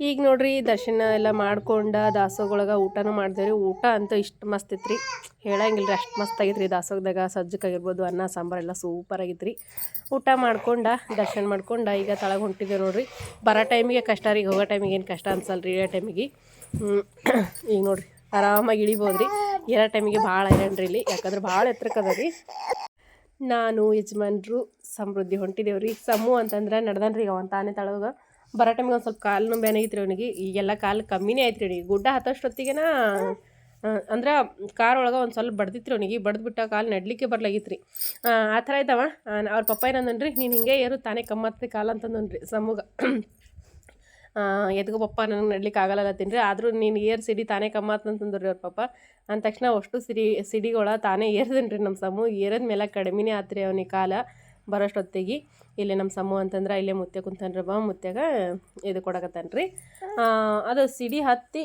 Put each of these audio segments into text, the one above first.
ಈಗ ನೋಡ್ರಿ ದರ್ಶನ ಎಲ್ಲ ಮಾಡ್ಕೊಂಡ ದಾಸೋಗೊಳಗೆ ಊಟನೂ ಮಾಡಿದೇವ್ರಿ. ಊಟ ಅಂತೂ ಇಷ್ಟು ಮಸ್ತ್ ಇತ್ತು ರೀ ಹೇಳಂಗಿಲ್ಲ ರೀ ಅಷ್ಟು ಮಸ್ತ್ ಆಗಿತ್ತು ರೀ ದಾಸೋಗದಾಗ. ಸಜ್ಜಕ್ಕಾಗಿರ್ಬೋದು ಅನ್ನ, ಸಾಂಬಾರು ಎಲ್ಲ ಸೂಪರ್ ಆಗಿತ್ತು ರೀ ಊಟ ಮಾಡ್ಕೊಂಡ, ದರ್ಶನ ಮಾಡ್ಕೊಂಡ ಈಗ ತಳಗೆ ಹೊಂಟಿದ್ದೇವೆ ನೋಡ್ರಿ. ಬರೋ ಟೈಮಿಗೆ ಕಷ್ಟ ರೀ. ಹೋಗೋ ಟೈಮಿಗೆ ಏನು ಕಷ್ಟ ಅನ್ಸಲ್ಲ ರೀ ಇಳೋ ಟೈಮಿಗೆ ಈಗ ನೋಡ್ರಿ ಆರಾಮಾಗಿ ಇಳಿಬೋದು ರೀ ಇರೋ ಟೈಮಿಗೆ ಭಾಳ ಹೈರಾಣ ರೀ ಇಲ್ಲಿ. ಯಾಕಂದ್ರೆ ಭಾಳ ಎತ್ತರಕ್ಕದ ರೀ. ನಾನು ಯಜಮಾನ್ರು ಸಮೃದ್ಧಿ ಹೊಂಟಿದ್ದೇವ್ರಿ ಸಮೂ ಅಂತಂದ್ರೆ ನಡ್ದನ್ರಿ ಅವನ್ ತಾನೇ ತಳಗ. ಬರೋ ಟೈಮಿಗೆ ಒಂದು ಸ್ವಲ್ಪ ಕಾಲು ಬೇನಾಗಿತ್ತು ರೀ ಅವನಿಗೆ. ಈಗೆಲ್ಲ ಕಾಲು ಕಮ್ಮಿನೇ ಆಯ್ತು ರೀ ಗುಡ್ಡ ಹತ್ತೋಷ್ಟೊತ್ತಿಗೆನ ಅಂದ್ರೆ ಕಾರ್ ಒಳಗೆ ಒಂದು ಸ್ವಲ್ಪ ಬಡ್ದಿತ್ತು ರೀ ಅವನಿಗೆ. ಬಡ್ದುಬಿಟ್ಟ ಕಾಲು ನಡ್ಲಿಕ್ಕೆ ಬರ್ಲಾಗಿತ್ತು ರೀ ಆ ಥರ ಇದ್ದಾವ ಅವ್ರ ಪಪ್ಪ ಏನಂದನ್ರಿ, ನೀನು ಹಿಂಗೆ ಏರು, ತಾನೇ ಕಮ್ಮತ್ತೆ ಕಾಲು ಅಂತಂದನ್ರಿ ಸಮೂಗ. ಎದ್ಗೋ ಪಪ್ಪ ನನಗೆ ನಡ್ಲಿಕ್ಕೆ ಆಗಲ್ಲತ್ತೀನಿ ರೀ ಆದರೂ ನೀನು ಏರ್ ಸಿಡಿ, ತಾನೇ ಕಮ್ಮತ್ತಂತಂದ್ರಿ ರೀ ಅವ್ರ ಪಪ್ಪ. ಅಂದ ತಕ್ಷಣ ಅಷ್ಟು ಸಿಡಿ, ಸಿಡಿಗಳ ತಾನೇ ಏರ್ದೇನ್ರಿ ರೀ ನಮ್ಮ ಸಮೂಹ. ಏರದ ಮೇಲೆ ಕಡಿಮೆನೇ ಆತ್ರಿ ಅವನಿಗೆ ಕಾಲ. ಬರೋಷ್ಟೊತ್ತಿಗೆ ಇಲ್ಲಿ ನಮ್ಮ ಸಮ್ಮು ಅಂತಂದ್ರೆ ಇಲ್ಲೇ ಮುತ್ತೆ ಕುಂತಾನ್ರಿ ಬಾ ಮುತ್ಯಾಗ ಇದು ಕೊಡಕತ್ತಾನ ರೀ ಅದು ಸಿಡಿ ಹತ್ತಿ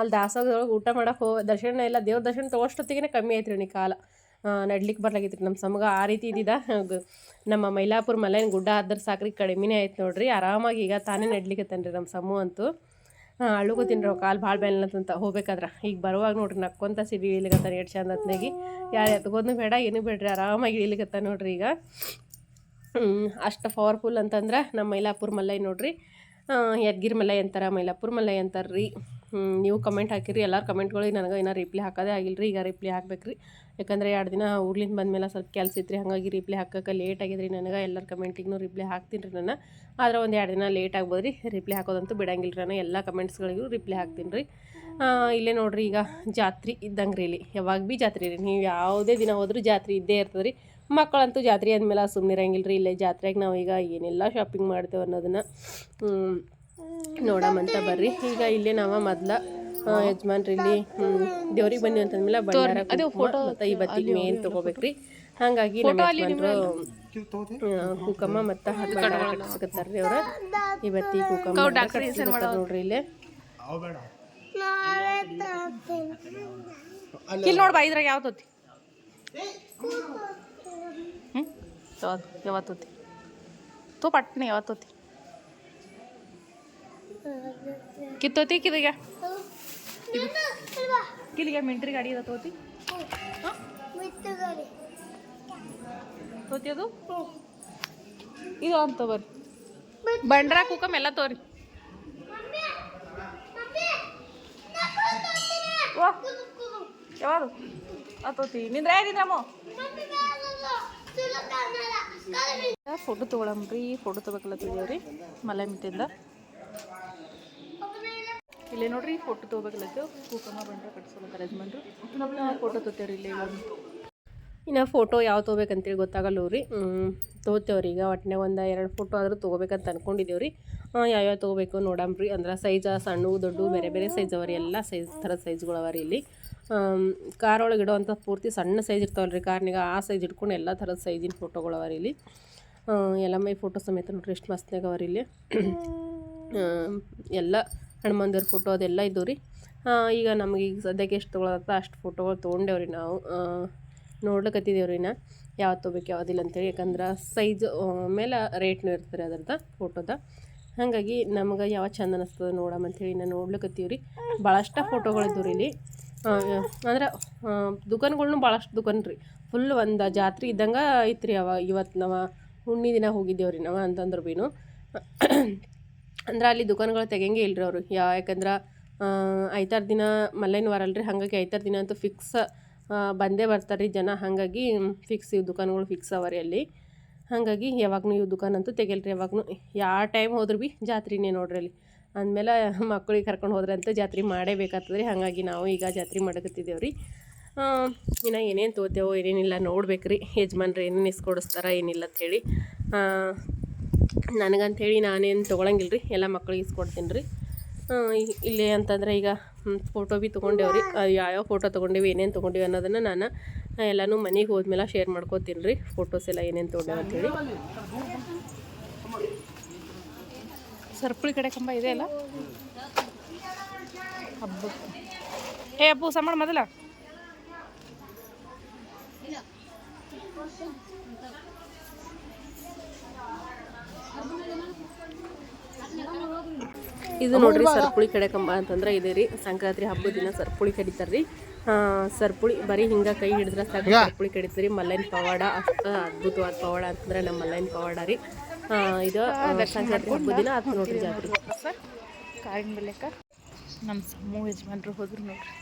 ಅಲ್ಲಿ ದಾಸೋಗದೊಳಗೆ ಊಟ ಮಾಡೋಕೆ ಹೋ ದರ್ಶನ ಇಲ್ಲ, ದೇವ್ರ ದರ್ಶನ ತೊಗೊಷ್ಟೊತ್ತಿಗೆ ಕಮ್ಮಿ ಆಯ್ತು ರೀ ನೀ ಕಾಲ. ನಡ್ಲಿಕ್ಕೆ ಬರ್ಲಾಗಿತ್ತು ನಮ್ಮ ಸಮಗ, ಆ ರೀತಿ ಇದ್ದಿದ್ದ ನಮ್ಮ ಮೈಲಾಪುರ ಮಲೆನ ಗುಡ್ಡ ಆದ್ರೆ ಸಾಕ್ರಿ ಕಡಿಮೆನೇ ಆಯ್ತು ನೋಡ್ರಿ, ಆರಾಮಾಗಿ ಈಗ ತಾನೇ ನಡ್ಲಿಕ್ಕತ್ತನ್ರಿ ನಮ್ಮ ಸಮೂ ಅಂತೂ. ಅಳುಗೋತೀನಿ ಕಾಲು ಭಾಳ ಬೇನಂತ ಹೋಗ್ಬೇಕಾದ್ರೆ. ಈಗ ಬರುವಾಗ ನೋಡ್ರಿ ನಕ್ಕೊಂತ ಸಿಡಿ ಇಳಿಗತ್ತಾನ ಎಷ್ಟು ಚಂದ ಯಾರು ಎತ್ಕೋದ್ನು ಬೇಡ, ಏನು ಬೇಡ್ರಿ, ಆರಾಮಾಗಿ ಇಳಿಗತ್ತ ನೋಡ್ರಿ ಈಗ. ಅಷ್ಟು ಪವರ್ಫುಲ್ ಅಂತಂದ್ರೆ ನಮ್ಮ ಮೈಲಾಪುರ ಮಲ್ಲೈ ನೋಡ್ರಿ. ಯದ್ಗಿರಿ ಮಲೈ ಅಂತಾರೆ, ಮೈಲಾಪುರ ಮಲೈ ಅಂತಾರೆ ರೀ ನೀವು ಕಮೆಂಟ್ ಹಾಕಿರಿ, ಎಲ್ಲರ ಕಮೆಂಟ್ಗಳಿಗೆ ನನಗೆ ಇನ್ನೂ ರಿಪ್ಲೈ ಹಾಕೋದೇ ಆಗಿಲ್ಲ ರೀ ಈಗ ರಿಪ್ಲೈ ಹಾಕ್ಬೇಕು ರೀ ಯಾಕಂದರೆ ಎರಡು ದಿನ ಊರ್ಲಿಂದ ಬಂದಮೇಲೆ ಸ್ವಲ್ಪ ಕೆಲಸ ಇತ್ತು ಹಾಗಾಗಿ ರಿಪ್ಲೈ ಹಾಕೋಕೆ ಲೇಟ್ ಆಗಿದ್ರಿ ನನಗೆ, ಎಲ್ಲರ ಕಮೆಂಟಿಗೂ ರಿಪ್ಲೈ ಹಾಕ್ತೀನಿ ರೀ ನಾನು. ಆದ್ರೆ ಒಂದು ಎರಡು ದಿನ ಲೇಟ್ ಆಗ್ಬೋದು ರೀ ರಿಪ್ಲೈ ಹಾಕೋದಂತೂ ಬಿಡಂಗಿಲ್ಲ ರೀ ನಾನು, ಎಲ್ಲ ಕಮೆಂಟ್ಸ್ಗಳಿಗೂ ರಿಪ್ಲೈ ಹಾಕ್ತೀನಿ ರೀ ಇಲ್ಲೇ ನೋಡ್ರಿ ಈಗ ಜಾತ್ರೆ ಇದ್ದಂಗೆ ರೀ ಇಲ್ಲಿ, ಯಾವಾಗ ಭೀ ಜಾತ್ರೆ ರೀ ನೀವು ಯಾವುದೇ ದಿನ ಹೋದರೂ ಜಾತ್ರೆ ಇದ್ದೇ ಇರ್ತದೆ ರೀ ಮಕ್ಕಳಂತೂ ಜಾತ್ರೆ ಅಂದಮೇಲೆ ಸುಮ್ಮನೆ ಇರಂಗಿಲ್ಲ ರೀ ಇಲ್ಲೇ ಜಾತ್ರೆಗೆ ನಾವು ಈಗ ಏನೆಲ್ಲ ಶಾಪಿಂಗ್ ಮಾಡ್ತೇವೆ ಅನ್ನೋದನ್ನು ನೋಡಮ್ಮಂತ ಬರ್ರಿ. ಈಗ ಇಲ್ಲೇ ನಾವು ಮೊದ್ಲ ಯಜಮಾನ್ರಿ ಇಲ್ಲಿ ದೇವ್ರಿಗೆ ಬನ್ನಿ ಅಂತಂದ್ಮೇಲೆ ಬಂಡಾರ ಮತ್ತು ಈ ಬತ್ತಿಗೆ ಮೇನ್ ತೊಗೋಬೇಕ್ರಿ. ಹಾಗಾಗಿ ನಮ್ಮ ಯಜಮಾನ್ರು ಕುಕಮ್ಮ ಮತ್ತು ಬಂಡಾರ ಕಟ್ಸ್ಕತ್ತಾರ ರೀ ಅವ್ರ. ಈ ಬತ್ತಿ ಕುಕಮ್ಮ ಕಟ್ಸ್ಕತ್ತಾರ ನೋಡ್ರಿ ಇಲ್ಲೇ. ಇಲ್ಲಿ ನೋಡ್ಬಾ ಇದ್ರಾಗ ಯಾವ ತೋತಿ ಹ್ಞೂ ಯಾವತ್ತು ಯಾವತ್ತೋತಿ? ತೋ ಪಟ್ನೆ ಯಾವತ್ತೋತಿ? ಕಿತ್ತೋತಿ ಕಿದಿಗೆ? ಕಿದಿಗೆ ಮಿಂಟ್ರಿ ಗಾಡಿ ಅದ ತೋತಿ? ತೋತಿ ಅದು? ಇದು ಅಂತ ಬರ್ರಿ ಬಂಡ್ರ ಕುಕಮ್ ಎಲ್ಲ ತೋರಿ. ವಾ. ಆ ತೋತಿ. ನಿಂದ್ರೆ ಏನಿದ್ರಮ್ಮ ಫೋಟೋ ತಗೊಳಂಬ್ರಿ ಫೋಟೋ ತೊಗೊಳತ್ತಿದ್ದೇವ್ರಿ ಮಲೆ ಮಿತ್ತಿಂದ ಇಲ್ಲಿ ನೋಡ್ರಿ ಫೋಟೋ ತೊಗೋಬೇಕಲ್ಲತ್ತು ಕೂಕಮ್ಮ ಬಂದ್ರೆ ಕಟ್ಸ್ಕೊಳತ್ತಾರ ಯಜಮಾನ್ರು ಫೋಟೋ ತೊತ್ತೇವ್ರಿ ಇಲ್ಲಿ ಇನ್ನು ಫೋಟೋ ಯಾವ ತೊಗೋಬೇಕಂತೇಳಿ ಗೊತ್ತಾಗಲ್ಲ ರೀ ತೊಗೋತೇವ್ರಿ ಈಗ ಒಟ್ಟಿನಾಗ ಒಂದು ಎರಡು ಫೋಟೋ ಆದರೂ ತೊಗೋಬೇಕಂತ ಅಂದ್ಕೊಂಡಿದ್ದೇವ್ರಿ ಯಾವ್ಯಾವ ತೊಗೋಬೇಕು ನೋಡಮ್ರಿ ಅಂದ್ರೆ ಸೈಜ ಸಣ್ಣ, ದೊಡ್ಡ, ಬೇರೆ ಬೇರೆ ಸೈಜ್ ಅವ ಎಲ್ಲ ಸೈಜ್ ಥರದ ಸೈಜ್ಗಳು ಅವ ರೀ ಇಲ್ಲಿ. ಕಾರ್ ಒಳಗೆ ಇಡೋವಂಥ ಪೂರ್ತಿ ಸಣ್ಣ ಸೈಜ್ ಇರ್ತಾವಲ್ಲ ರೀ ಕಾರ್ನಿಗೆ ಆ ಸೈಜ್ ಇಟ್ಕೊಂಡು ಎಲ್ಲ ಥರದ ಸೈಜಿನ ಫೋಟೋಗಳು ಅವ ಇಲ್ಲಿ. ಎಲ್ಲ ಮೈ ಫೋಟೋ ಸಮೇತ ನೋಡಿರಿ ಎಷ್ಟು ಮಸ್ತ್ನಾಗ ಅವ ರೀ ಇಲ್ಲಿ. ಎಲ್ಲ ಹನುಮಂದಿರ ಫೋಟೋ ಅದೆಲ್ಲ ಇದ್ದವು ರೀ. ಈಗ ನಮಗೆ ಈಗ ಸದ್ಯಕ್ಕೆ ಎಷ್ಟು ತೊಗೊಳತ್ತ ಅಷ್ಟು ಫೋಟೋಗಳು ತೊಗೊಂಡೇವ್ರಿ ನಾವು. ನೋಡ್ಲಿಕ್ಕತ್ತಿದ್ದೇವೆ ರೀ ನಾ ಯಾವ್ದು ತೊಗೋಬೇಕು ಯಾವುದಿಲ್ಲ ಅಂತೇಳಿ. ಯಾಕಂದ್ರೆ ಸೈಜ್ ಮೇಲೆ ರೇಟ್ನೂ ಇರ್ತಾರೆ ಅದ್ರದ್ದು ಫೋಟೋದ. ಹಾಗಾಗಿ ನಮ್ಗೆ ಯಾವ ಚಂದ ಅನ್ನಿಸ್ತದೆ ಅಂತೇಳಿ ನಾನು ನೋಡ್ಲಿಕ್ಕತ್ತೀವಿ ರೀ. ಭಾಳಷ್ಟು ಫೋಟೋಗಳಿದ್ದವು ರೀ ಇಲ್ಲಿ. ಅಂದ್ರೆ ದುಕಾನ್ಗಳ್ನು ಭಾಳಷ್ಟು ದುಖಾನ್ ರೀ. ಫುಲ್ ಒಂದು ಜಾತ್ರೆ ಇದ್ದಂಗೆ ಐತ್ರಿ ಅವ. ಇವತ್ತು ನಾವು ಹುಣ್ಣಿ ದಿನ ಹೋಗಿದ್ದೇವೆ ರೀ ನಾವು ಅಂತಂದ್ರೆ ಭೀನು ಅಂದ್ರೆ ಅಲ್ಲಿ ದುಕಾನ್ಗಳು ತೆಗೆಂಗೆ ಇಲ್ರಿ ಅವರು. ಯಾ, ಯಾಕಂದ್ರೆ ಐತಾರು ದಿನ ಮಲ್ಲೈನ ವಾರ ಅಲ್ರಿ. ಹಾಗಾಗಿ ಐತಾರು ದಿನ ಅಂತೂ ಫಿಕ್ಸ್ ಬಂದೇ ಬರ್ತಾರೆ ರೀ ಜನ. ಹಾಗಾಗಿ ಫಿಕ್ಸ್ ಇವು ದುಖಾನ್ಗಳು ಫಿಕ್ಸ್ ಅವ ರೀ ಅಲ್ಲಿ. ಹಾಗಾಗಿ ಯಾವಾಗೂ ಇವು ದುಖಾನ್ ಅಂತೂ ತೆಗಿಯಲ್ರಿ ಯಾವಾಗೂ ಯಾವ ಟೈಮ್ ಹೋದ್ರು ಭೀ ಜಾತ್ರೆನೇ ನೋಡ್ರಿ ಅಲ್ಲಿ. ಅಂದಮೇಲೆ ಮಕ್ಕಳಿಗೆ ಕರ್ಕೊಂಡು ಹೋದ್ರೆ ಅಂತ ಜಾತ್ರೆ ಮಾಡೇಬೇಕಾಗ್ತದೆ ರೀ. ಹಾಗಾಗಿ ನಾವು ಈಗ ಜಾತ್ರೆ ಮಾಡಕತ್ತಿದ್ದೇವೆ ರೀ. ಇನ್ನು ಏನೇನು ತೋತೇವೋ ಏನೇನಿಲ್ಲ ನೋಡ್ಬೇಕು ರೀ. ಯಜಮಾನ್ರು ಏನೇನು ಇಸ್ಕೊಡಿಸ್ತಾರ ಏನಿಲ್ಲ ಅಂಥೇಳಿ ನನಗಂಥೇಳಿ ನಾನೇನು ತೊಗೊಳಂಗಿಲ್ಲ ರೀ. ಎಲ್ಲ ಮಕ್ಕಳಿಗೆ ಇಸ್ಕೊಡ್ತೀನಿ ರೀ. ಇಲ್ಲಿ ಅಂತಂದ್ರೆ ಈಗ ಫೋಟೋ ಭೀ ತೊಗೊಂಡೇವ್ರಿ ಯಾವ್ಯಾವ ಫೋಟೋ ತೊಗೊಂಡೇವಿ, ಏನೇನು ತೊಗೊಂಡೇವಿ ಅನ್ನೋದನ್ನು ನಾನು ಎಲ್ಲನೂ ಮನೆಗೆ ಹೋದ್ಮೇಲೆ ಶೇರ್ ಮಾಡ್ಕೋತೀನಿ ರೀ. ಫೋಟೋಸ್ ಎಲ್ಲ ಏನೇನು ತೊಗೊಂಡೇವೆ ಅಂಥೇಳಿ ಸರ್ಪುಳಿ ಕಡೆ ಕಂಬ ಇದೆ ಅಲ್ಲ? ಹಬ್ಬ ಏ ಅಪ್ಪು ಸಂಬಳ ಮೊದಲ. ಇದು ನೋಡ್ರಿ ಸರ್ಪುಳಿ ಕಡೆ ಕಂಬ ಅಂತಂದ್ರೆ ಇದೆ ರೀ. ಸಂಕ್ರಾಂತಿ ಹಬ್ಬದ ದಿನ ಸರ್ಪುಳಿ ಕಡಿತಾರ್ರಿ ಆ, ಸರ್ಪುಳಿ ಬರೀ ಹಿಂಗ ಕೈ ಹಿಡಿದ್ರೆ ಸಾಕು ಸರ್ಪುಳಿ ಕಡಿತೀರಿ. ಮಲ್ಲೈನ್ ಪವಾಡ ಅಷ್ಟ ಅದ್ಭುತವಾದ ಪವಾಡ ಅಂತಂದ್ರೆ ನಮ್ಮ ಮಲ್ಲೈನ್ ಪವಾಡ ರೀ. ಇದು ಸಂಕ್ರಾಂತಿ ಹಬ್ಬದ ದಿನ ನೋಡ್ರಿ ಜಾತ್ರೆ ಕಾರಿನ ಬೆಲೆಕ ನಮ್ಮ ಸಮೂಹ ಯಜಮಾನ್ರು ಹೋದ್ರು ನೋಡ್ರಿ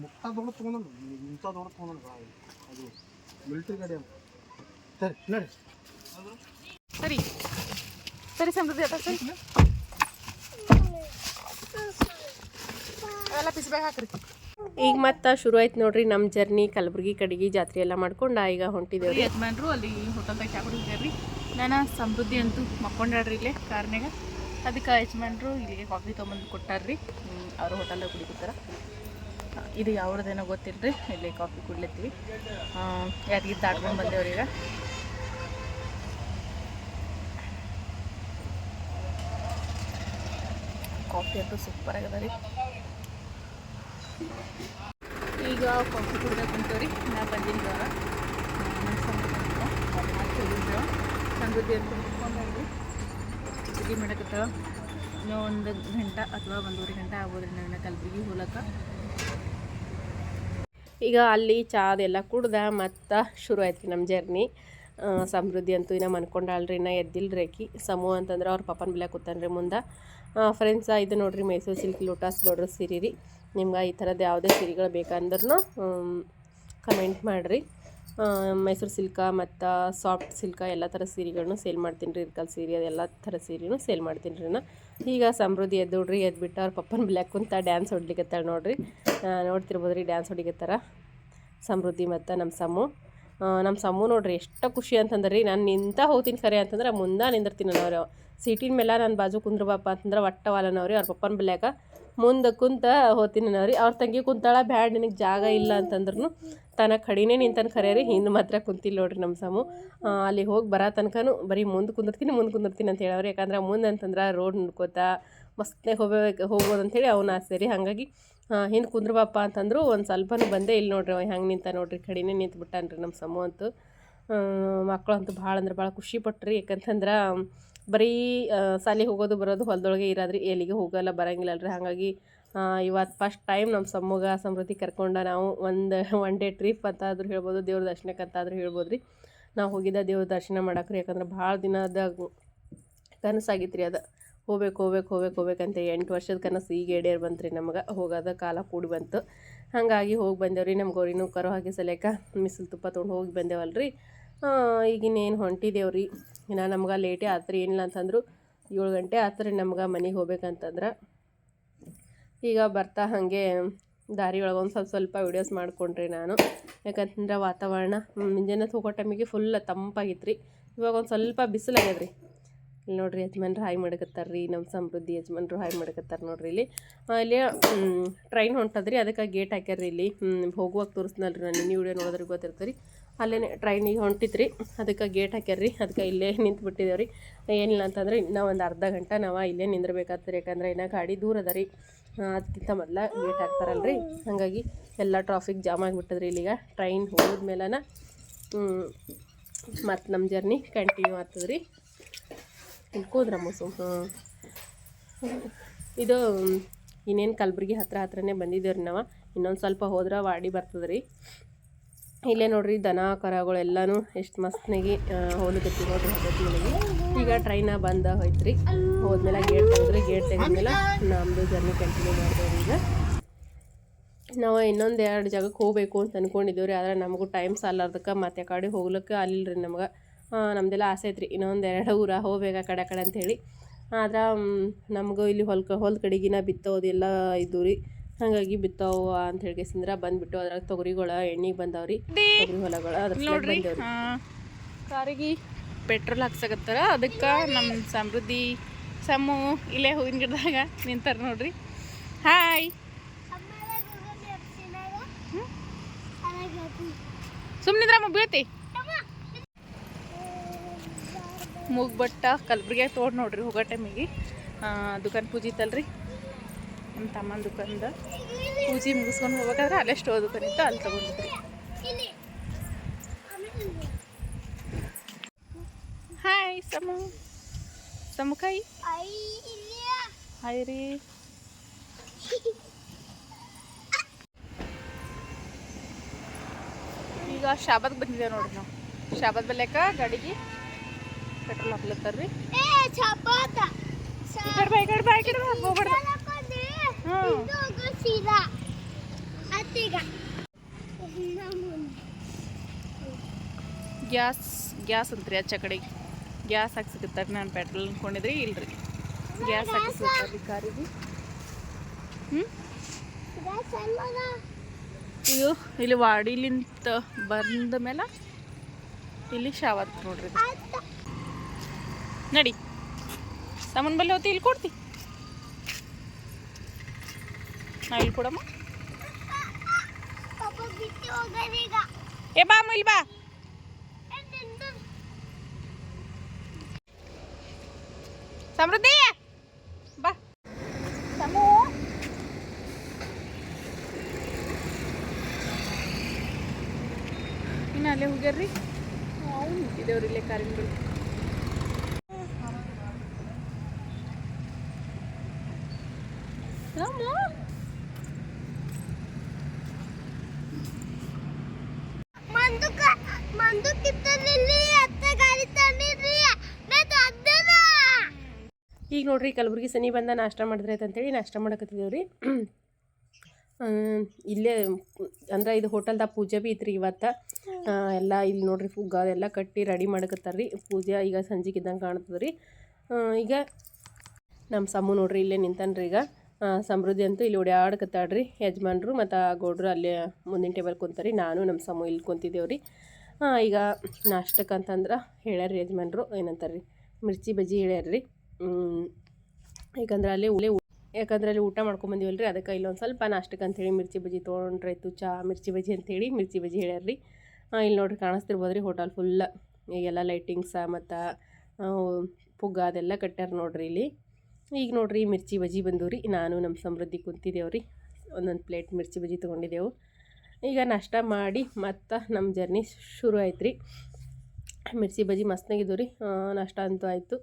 ಮುಕ್ತ ದೊಡ್ಡ ತೊಗೊಂಡು ಇಂಥ ದೊಡ್ಡ ತೊಗೊಂಡು ಅದು ಮಿಲಿಟ್ರಿ ಗಾಡಿ ಸರಿ ನೋಡಿ ಸರಿ. ಸರಿ ಸಮೃದ್ಧಿ ಅದ ಸರಿ. ಅವೆಲ್ಲ ಪಿಸ್ಬೇಕು ಹಾಕ್ರಿ. ಈಗ ಮತ್ತೆ ಶುರು ಆಯ್ತು ನೋಡ್ರಿ ನಮ್ಮ ಜರ್ನಿ ಕಲಬುರ್ಗಿ ಕಡೆಗೆ ಜಾತ್ರೆ ಎಲ್ಲ ಮಾಡ್ಕೊಂಡು ಈಗ ಹೊಂಟಿದ್ದೇವ್ರಿ ಯಜಮಾನ್ರು ಅಲ್ಲಿ ಹೋಟೆಲ್ದಾಗ ಚಾ ಕುಡಿದ್ರಿ ನಾನು ಸಮೃದ್ಧಿ ಅಂತೂ ಮಕ್ಕೊಂಡಾಡ್ರಿ ಇಲ್ಲೇ ಕಾರ್ನಾಗ ಅದಕ್ಕೆ ಯಜಮಾನ್ರು ಇಲ್ಲಿಗೆ ಕಾಫಿ ತೊಗೊಂಬಂದು ಕೊಟ್ಟಾರ್ರಿ. ಅವರು ಹೋಟೆಲ್ದಾಗ ಕುಡಿತಾರ. ಇದು ಯಾವ್ರದ್ದೇನೋ ಗೊತ್ತಿಲ್ಲ ರೀ ಇಲ್ಲಿ ಕಾಫಿ ಕುಡ್ಲತ್ತೀವಿ. ಯಾರಿಗೆ ದಾಟ್ಕೊಂಡು ಬಂದೇವ್ರಿ ಅಂತೂ ಸೂಪರ್ ಆಗದ ರೀ. ಈಗ ಕಾಫಿ ಕುಡ್ದಾಗ ಕುಂತವ್ರಿ. ನಾ ಬಂದಿಲ್ಲ ಇವಾಗ ಸಮೃದ್ಧಿ ಅಂತ ಕುತ್ಕೊಂಡ್ರಿ ಇನ್ನೂ ಒಂದು ಗಂಟೆ ಅಥವಾ ಒಂದೂವರೆ ಗಂಟೆ ಆಗ್ಬೋದ್ರಿ ನನ್ನ ಕಲ್ಬುರ್ಗಿ ಹೋಲಕ್ಕ. ಈಗ ಅಲ್ಲಿ ಚಾದೆಲ್ಲ ಕುಡ್ದ ಮತ್ತು ಶುರು ಆಯ್ತು ನಮ್ಮ ಜರ್ನಿ. ಸಮೃದ್ಧಿ ಅಂತೂ ಇನ್ನ ಮನ್ಕೊಂಡಾಳ್ರಿ, ಇನ್ನ ಎದ್ದಿಲ್ರಿ ಆಕಿ. ಸಮೂಹ ಅಂತಂದ್ರೆ ಅವ್ರ ಪಪ್ಪನ ಬೆಲೆ ಕೂತಾನ್ರಿ ಮುಂದೆ. ಫ್ರೆಂಡ್ಸ ಇದು ನೋಡಿರಿ ಮೈಸೂರು ಸಿಲ್ಕ್ ಲೋಟಸ್ ಬಾರ್ಡ್ರ್ ಸೀರೆ ರೀ. ನಿಮ್ಗೆ ಈ ಥರದ್ದು ಯಾವುದೇ ಸೀರೆಗಳು ಬೇಕಂದ್ರೂ ಕಮೆಂಟ್ ಮಾಡಿರಿ. ಮೈಸೂರು ಸಿಲ್ಕ ಮತ್ತು ಸಾಫ್ಟ್ ಸಿಲ್ಕ ಎಲ್ಲ ಥರ ಸೀರೆಗಳನ್ನೂ ಸೇಲ್ ಮಾಡ್ತೀನಿ ರೀ. ಇರ್ಕಲ್ ಸೀರೆ, ಅದೆಲ್ಲ ಥರ ಸೀರೆನೂ ಸೇಲ್ ಮಾಡ್ತೀನಿ ರೀ ನಾ ಈಗ ಸಮೃದ್ಧಿ ಎದ್ದು ನೋಡ್ರಿ ಎದ್ಬಿಟ್ಟು ಅವ್ರ ಪಪ್ಪನ ಬ್ಲ್ಯಾಕ್ ಕುಂತ ಡ್ಯಾನ್ಸ್ ಹೊಡ್ಲಿಕ್ಕೆ ನೋಡಿರಿ. ನೋಡ್ತಿರ್ಬೋದು ರೀ ಡ್ಯಾನ್ಸ್ ಹೊಡಿಕತ್ತಾರ. ಸಮೃದ್ಧಿ ಮತ್ತು ನಮ್ಮ ಸಮು. ನಮ್ಮ ಸಮ್ಮು ನೋಡ್ರಿ, ಎಷ್ಟು ಖುಷಿ ಅಂತಂದ್ರೆ. ರೀ ನಾನು ನಿಂತ ಹೋಗ್ತೀನಿ ಖರೆ ಅಂತಂದ್ರೆ ಮುಂದೆ ನಿಂದಿರ್ತೀನಿ ಅವ್ರು. ಸೀಟಿನ ಮೇಲೆ ನಾನು ಬಾಜು ಕುಂದ್ರ ಬಾಪ ಅಂತಂದ್ರೆ ಒಟ್ಟ ವಾಲನವ್ರಿ ಅವ್ರ ಪಪ್ಪನ ಬೆಲ್ಯಾಕ. ಮುಂದೆ ಕುಂತ ಹೋಗ್ತೀನಿ ನಾವ್ರಿ ಅವ್ರ. ತಂಗಿ ಕುಂತಾಳ, ಬ್ಯಾಡ್ ನಿನಗೆ ಜಾಗ ಇಲ್ಲ ಅಂತಂದ್ರೂ ತನ ಕಡಿನೇ ನಿಂತನ ಖರೆ ರೀ. ಹಿಂದೆ ಮಾತ್ರ ಕುಂತಿಲ್ಲ ನೋಡ್ರಿ ನಮ್ಮ ಸಮು ಅಲ್ಲಿ ಹೋಗಿ ಬರೋ ತನಕನೂ ಬರೀ ಮುಂದೆ ಕುಂದಿರ್ತೀನಿ ಮುಂದೆ ಕುಂದಿರ್ತೀನಿ ಅಂತ ಹೇಳವ್ರಿ. ಯಾಕಂದ್ರೆ ಮುಂದೆ ಅಂತಂದ್ರೆ ರೋಡ್ ನೋಡ್ಕೋತಾ, ಮಸ್ತ್ನಾಗ ಹೋಗ್ಬೇಕು ಹೋಗ್ಬೋದು ಅಂತೇಳಿ ಅವನ ಆಸೆ ರೀ. ಹಾಗಾಗಿ ಹಿಂದೆ ಕುಂದ್ರಬಪ್ಪ ಬಾಪ ಅಂತಂದ್ರು ಒಂದು ಸ್ವಲ್ಪನೂ ಬಂದೇ ಇಲ್ಲಿ ನೋಡ್ರಿ ಹೆಂಗೆ ನಿಂತ ನೋಡ್ರಿ, ಕಡಿನೇ ನಿಂತು ಬಿಟ್ಟಾನ್ರಿ ನಮ್ಮ ಸಮು ಅಂತೂ. ಮಕ್ಕಳಂತೂ ಭಾಳ ಅಂದ್ರೆ ಭಾಳ ಖುಷಿ ಪಟ್ರಿ, ಯಾಕಂತಂದ್ರೆ ಬರೀ ಸಾಲಿಗೆ ಹೋಗೋದು ಬರೋದು ಹೊಲದೊಳಗೆ ಇರಾದ್ರಿ, ಎಲ್ಲಿಗೆ ಹೋಗಲ್ಲ, ಬರಂಗಿಲ್ಲ ಅಲ್ರಿ. ಹಾಗಾಗಿ ಇವತ್ತು ಫಸ್ಟ್ ಟೈಮ್ ನಮ್ಮ ಸಮ್ಮಗ ಸಮೃದ್ಧಿ ಕರ್ಕೊಂಡ ನಾವು ಒಂದು ಒನ್ ಡೇ ಟ್ರಿಪ್ ಅಂತ ಆದರೂ ಹೇಳ್ಬೋದು, ದೇವ್ರ ದರ್ಶನಕ್ಕೆ ಅಂತ ಆದರೂ ಹೇಳ್ಬೋದು ರೀ ನಾವು ಹೋಗಿದ್ದ ದೇವ್ರ ದರ್ಶನ ಮಾಡಕ್ಕೆ ರೀ ಯಾಕಂದ್ರೆ ಭಾಳ ದಿನದ ಕನಸಾಗಿತ್ತು ರೀ ಅದು. ಹೋಗ್ಬೇಕು ಹೋಗ್ಬೇಕು ಹೋಗ್ಬೇಕು ಹೋಗ್ಬೇಕಂತ ಎಂಟು ವರ್ಷದ ಕನಸು ಈಗ ಎಡೇರು ಬಂತು ರೀ ನಮಗೆ. ಹೋಗೋದ ಕಾಲ ಕೂಡಿ ಬಂತು. ಹಾಗಾಗಿ ಹೋಗಿ ಬಂದೇವ್ರಿ ನಮ್ಮ ಗೌರಿನೂ ಕರೋ ಹಾಕಿ ಸಲೇಕ ಮಿಸಲ್ ತುಪ್ಪ ತೊಗೊಂಡು ಹೋಗಿ ಬಂದೇವಲ್ರಿ. ಈಗಿನೇನು ಹೊಂಟಿದೇವ್ರಿ? ಇನ್ನು ನಮ್ಗೆ ಲೇಟೇ ಆತ್ರಿ. ಏನಿಲ್ಲ ಅಂತಂದ್ರು ಏಳು ಗಂಟೆ ಆತ್ರಿ ನಮ್ಗೆ ಮನೆಗೆ ಹೋಗ್ಬೇಕಂತಂದ್ರೆ. ಈಗ ಬರ್ತಾ ಹಾಗೆ ದಾರಿ ಒಳಗೆ ಒಂದು ಸ್ವಲ್ಪ ಸ್ವಲ್ಪ ವಿಡಿಯೋಸ್ ಮಾಡಿಕೊಂಡ್ರಿ ನಾನು. ಯಾಕಂತಂದ್ರೆ ವಾತಾವರಣ ಮುಂಜಾನೆ ಹೋಗೋ ಟೈಮಿಗೆ ಫುಲ್ ತಂಪಾಗಿತ್ತು ರೀ ಇವಾಗ ಒಂದು ಸ್ವಲ್ಪ ಬಿಸಿಲಾಗ್ಯದ ರೀ ಇಲ್ಲಿ ನೋಡ್ರಿ ಯಜಮಾನ್ರು ಹಾಯ್ ಮಾಡಕತ್ತಾರ ರೀ ನಮ್ಮ ಸಮೃದ್ಧಿ ಯಜಮಾನ್ರು ಹಾಯ್ ಮಾಡಕತ್ತಾರ ನೋಡ್ರಿ ಇಲ್ಲಿ. ಇಲ್ಲಿ ಟ್ರೈನ್ ಹೊಂಟದ್ರಿ, ಅದಕ್ಕೆ ಗೇಟ್ ಹಾಕ್ಯಾರ್ರಿ ಇಲ್ಲಿ. ಹೋಗುವಾಗ ತೋರಿಸ್ನಲ್ರಿ ನಾನು ನಿನ್ನೆ ವಿಡಿಯೋ ನೋಡಿದ್ರೆ ಗೊತ್ತಿರ್ತದೆ ರೀ ಅಲ್ಲೇ ಟ್ರೈನಿಗೆ ಹೊಂಟಿತ್ತು ರೀ ಅದಕ್ಕೆ ಗೇಟ್ ಹಾಕ್ಯಾರ ರೀ ಅದಕ್ಕೆ ಇಲ್ಲೇ ನಿಂತು ಬಿಟ್ಟಿದ್ದೇವೆ ರೀ ಏನಿಲ್ಲ ಅಂತಂದ್ರೆ ಇನ್ನೂ ಒಂದು ಅರ್ಧ ಗಂಟೆ ನಾವು ಇಲ್ಲೇ ನಿಂದಿರ್ಬೇಕಾಗ್ತದೆ, ಯಾಕಂದ್ರೆ ಇನ್ನೂ ಗಾಡಿ ದೂರ ಅದ ರೀ. ಅದಕ್ಕಿಂತ ಮೊದಲ ಗೇಟ್ ಹಾಕ್ತಾರಲ್ರಿ. ಹಾಗಾಗಿ ಎಲ್ಲ ಟ್ರಾಫಿಕ್ ಜಾಮ್ ಆಗಿಬಿಟ್ಟದ್ರಿ ಇಲ್ಲಿಗ. ಟ್ರೈನ್ ಹೋದ್ಮೇಲೆ ಮತ್ತು ನಮ್ಮ ಜರ್ನಿ ಕಂಟಿನ್ಯೂ ಆಗ್ತದೆ ರೀ ಕೂದ್ರ ಮುಸು ಹಾಂ ಇದು ಇನ್ನೇನು ಕಲಬುರ್ಗಿ ಹತ್ರ ಹತ್ರನೇ ಬಂದಿದ್ದೇವ್ರಿ ನಾವು. ಇನ್ನೊಂದು ಸ್ವಲ್ಪ ಹೋದ್ರೆ ವಾಡಿ ಬರ್ತದೆ ರೀ ಇಲ್ಲೇ ನೋಡ್ರಿ ದನ ಕರಗಳೆಲ್ಲನೂ ಎಷ್ಟು ಮಸ್ತ್ನಾಗಿ ಹೋಲಿಕತ್ತಿ ನೋಡ್ರಿ ಮನೆಗೆ. ಈಗ ಟ್ರೈನ ಬಂದ ಹೋಯ್ತು ರೀ ಹೋದ್ಮೇಲೆ ಗೇಟ್ ತೆಗೆದ್ರಿ ಗೇಟ್ ತೆಗೆದ್ಮೇಲೆ ನಮ್ಮದು ಜರ್ನಿ ಕಂಟಿನ್ಯೂ ಮಾಡ್ದೇವ್ರಿ ಈಗ. ನಾವು ಇನ್ನೊಂದು ಎರಡು ಜಾಗಕ್ಕೆ ಹೋಗಬೇಕು ಅಂತ ಅಂದ್ಕೊಂಡಿದ್ದೇವೆ ರೀ ಆದ್ರೆ ನಮಗೂ ಟೈಮ್ ಸಾಲಾರ್ದಕ್ಕೆ ಮತ್ತೆ ಕಾಡಿಗೆ ಕಡೆ ಹೋಗ್ಲಿಕ್ಕೆ ಅಲ್ಲಿಲ್ಲ ರೀ ನಮ್ಗೆ. ನಮ್ಮದೆಲ್ಲ ಆಸೆ ಐತ್ರಿ. ಇನ್ನೊಂದು ಎರಡು ಊರ ಹೋಗ್ಬೇಕು ಆ ಕಡೆ ಆ ಕಡೆ ಅಂಥೇಳಿ ಆದ್ರೆ ನಮಗೂ ಇಲ್ಲಿ ಹೊಲ್ಕ ಹೊಲ ಕಡೆಗಿನ ಬಿತ್ತೋದೆಲ್ಲ ಇದ್ದು ರೀ. ಹಾಗಾಗಿ ಬಿತ್ತವ ಅಂತ ಹೇಳಿ ಸಿಂದ್ರ ಬಂದ್ಬಿಟ್ಟು ಅದ್ರಾಗ ತೊಗರಿಗಳ ಎಣ್ಣೆಗೆ ಬಂದಾವ್ರಿ. ತೊಗರಿ ಹೊಲಗಳ ಅದ್ರ ಕಾರಿಗೆ ಪೆಟ್ರೋಲ್ ಹಾಕ್ಸಕತ್ತಾರ. ಅದಕ್ಕೆ ನಮ್ಮ ಸಮೃದ್ಧಿ ಸಮು ಇಲ್ಲೇ ಹೂವಿನ ಗಿಡದಾಗ ನಿಂತಾರ ನೋಡ್ರಿ. ಹಾಯ್. ಸುಮ್ಮನಿದ್ರ ಬೀಳ್ತಿ. ಮೂಗ್ಬಟ್ಟ ಕಲಬುರ್ಗಿಯಾಗ ತೋಡ್ ನೋಡ್ರಿ ಹೋಗೋ ಟೈಮಿಗೆ. ದುಕಾನ್ ಪೂಜೆ ಇತ್ತಲ್ರಿ ನಮ್ಮ ತಮ್ಮನ ದುಕಾನ್ದ. ಪೂಜಿ ಮುಗಿಸ್ಕೊಂಡು ಹೋಗ್ಬೇಕಾದ್ರೆ ಅಲ್ಲೇ ಸ್ಟೋ ದುಕಾನ್ ಇತ್ತು, ಅಲ್ಲಿ ತಗೊಂಡ್ರಿ ಹಾಯ್ ಸಮು. ಸಮುಖಾಯಿ ಹಾಯ್ ರೀ. ಈಗ ಶಾಬಾದ್ ಬಂದಿದ್ದೇವೆ ನೋಡ್ರಿ ನಾವು. ಶಾಬಾದ್ ಬಲ್ಯಾಕ ಗಾಡಿಗೆ. ಪೆಟ್ರೋಲ್ ಹಾಕ್ಲತ್ತಾರ್ರಿ ಈ ಕಡೆ ಬಾ ಈ ಕಡೆ ಬಾ ಈ ಕಡೆ ಬಾ ಹೋಗ್ಬಾರ್ದು ಹ್ಞೂ ಗ್ಯಾಸ್ ಗ್ಯಾಸ್ ಅಂತ್ರಿ ಆಚೆ ಕಡೆಗೆ ಗ್ಯಾಸ್ ಹಾಕ್ಸಿಕತ್ತಾರೆ ನಾನು ಪೆಟ್ರೋಲ್ ಅನ್ಕೊಂಡಿದ್ರಿ ಇಲ್ರಿ. ಗ್ಯಾಸ್ ಹಾಕಿಸ್ತಾರೆ ಕಾರಿಗೆ? ಹ್ಞೂ ಇದು ಇಲ್ಲಿ ವಾಡಿಲಿಂತ ಬಂದ ಮೇಲೆ ಇಲ್ಲಿ ಶಾವತ್ ನೋಡ್ರಿ. ನಡಿ. ಸಾಮಾನು ಬಲ್ಲಿ ಹೋತಿ ಇಲ್ಲಿ ಕೊಡ್ತಿ. ನಾ ಇಲ್ಲಿ ಕೊಡಮ್ಮ. ಏ ಬಾ ಇಲ್ಲಿ ಬಾ. ಸಮೃದ್ಧಿ ಬಾ. ಸಮೂ. ಇನ್ನು ಅಲ್ಲೇ ಹೋಗ್ಯಾರ್ರಿ? ಇದೇವ್ರಿ ಇಲ್ಲೇ ಕಾರಿನ ಬಳಿ ಸಮೂ ಮಂದು ಕಿತ್ತಲಿಲ್ಲಿ ಅತ್ತ ಗಾಡಿ ತಂದಿದ್ರಿ ನಾನು ಅದ್ದನ ಈಗ ನೋಡ್ರಿ ಕಲಬುರ್ಗಿ ಸನಿ ಬಂದ ನಾಷ್ಟ ಮಾಡಿದ್ರೆ ಅಂತೇಳಿ ನಾಷ್ಟ ಮಾಡಕತ್ತಿದ್ದೇವೆ ರೀ ಇಲ್ಲೇ ಅಂದ್ರೆ ಇದು ಹೋಟೆಲ್ದಾಗ ಪೂಜೆ ಭೀ ಐತ್ರಿ ಇವತ್ತು. ಎಲ್ಲ ಇಲ್ಲಿ ನೋಡ್ರಿ ಫುಗ್ಗ ಅದೆಲ್ಲ ಕಟ್ಟಿ ರೆಡಿ ಮಾಡಕತ್ತಾರ ರೀ ಪೂಜೆ ಈಗ ಸಂಜೆಗೆ ಇದ್ದಂಗೆ ಕಾಣ್ತದೆ ರೀ ಈಗ ನಮ್ಮ ಸಮ್ಮು ನೋಡ್ರಿ ಇಲ್ಲೇ ನಿಂತಾನ್ರಿ ಈಗ. ಸಮೃದ್ಧಿ ಅಂತೂ ಇಲ್ಲಿ ಓಡಾಡ್ಕತ್ತಾಡ್ರಿ ಯಜಮಾನ್ರು ಮತ್ತು ಗೌಡ್ರು ಅಲ್ಲೇ ಮುಂದಿನ ಟೇಬಲ್ ಕುಂತಾರಿ. ನಾನು ನಮ್ಮ ಸಮ್ಮು ಇಲ್ಲಿ ಕುಂತಿದ್ದೇವೆ ರೀ ಈಗ ನಾಷ್ಟಕ್ಕಂತಂದ್ರೆ ಅಂತಂದ್ರೆ ಯಜಮಾನ್ರು. ಏನಂತಾರೆ ರೀ ಮಿರ್ಚಿ ಬಜ್ಜಿ ಹೇಳ್ಯಾರ ಹ್ಮ್. ಯಾಕಂದ್ರೆ ಅಲ್ಲಿ ಉಳೆ ಯಾಕಂದ್ರೆ ಅಲ್ಲಿ ಊಟ ಮಾಡ್ಕೊಂಡ್ ಬಂದೀವಲ್ಲ ರೀ ಅದಕ್ಕೆ ಇಲ್ಲೊಂದು ಸ್ವಲ್ಪ ನಾಷ್ಟಕ್ಕೆ ಅಂತೇಳಿ ಮಿರ್ಚಿ ಬಜ್ಜಿ ತೊಗೊಂಡ್ರಾಯ್ತು ಚಾ, ಮಿರ್ಚಿ ಬಜ್ಜಿ ಅಂತೇಳಿ ಮಿರ್ಚಿ ಬಜ್ಜಿ ಹೇಳ್ಯಾರ ರೀ ಇಲ್ಲಿ ನೋಡ್ರಿ ಕಾಣಿಸ್ತಿರ್ಬೋದು ರೀ ಹೋಟೆಲ್ ಫುಲ್ ಈಗೆಲ್ಲ ಲೈಟಿಂಗ್ಸ ಮತ್ತು ಪುಗ್ಗ ಅದೆಲ್ಲ ಕಟ್ಟ್ಯಾರ ನೋಡ್ರಿ ಇಲ್ಲಿ. ಈಗ ನೋಡ್ರಿ ಮಿರ್ಚಿ ಬಜ್ಜಿ ಬಂದವು ರೀ ನಾನು ನಮ್ಮ ಸಮೃದ್ಧಿ ಕುಂತಿದ್ದೇವೆ ರೀ ಒಂದೊಂದು ಪ್ಲೇಟ್ ಮಿರ್ಚಿ ಬಜ್ಜಿ ತೊಗೊಂಡಿದ್ದೆವು. ಈಗ ನಾಷ್ಟ ಮಾಡಿ ಮತ್ತು ನಮ್ಮ ಜರ್ನಿ ಶುರು ಆಯ್ತು ರೀ ಮಿರ್ಚಿ ಬಜ್ಜಿ ಮಸ್ತ್ನಾಗಿದ್ದು ರೀ ನಾಷ್ಟ ಅಂತೂ ಆಯಿತು.